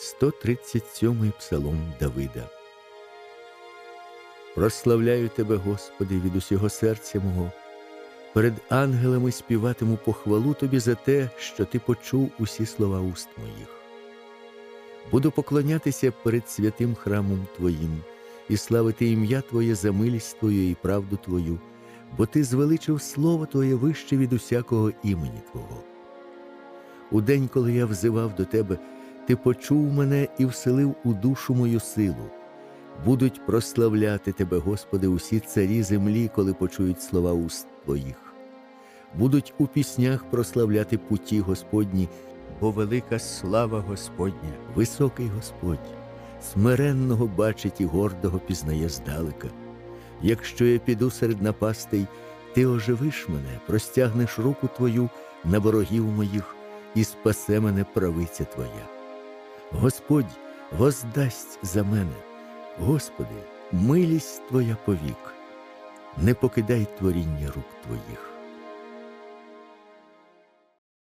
137 псалом Давида. Прославляю тебе, Господи, від усього серця мого. Перед ангелами співатиму похвалу тобі за те, що ти почув усі слова уст моїх. Буду поклонятися перед святим храмом Твоїм і славити ім'я Твоє за милість Твою і правду Твою, бо Ти звеличив слово Твоє вище від усякого імені Твого. У день, коли я взивав до Тебе, Ти почув мене і вселив у душу мою силу. Будуть прославляти Тебе, Господи, усі царі землі, коли почують слова уст Твоїх. Будуть у піснях прославляти путі Господні, бо велика слава Господня, високий Господь, смиренного бачить і гордого пізнає здалека. Якщо я піду серед напастей, ти оживиш мене, простягнеш руку Твою на ворогів моїх і спасе мене правиця Твоя. Господь воздасть за мене, Господи, милість Твоя повік, не покидай творіння рук Твоїх.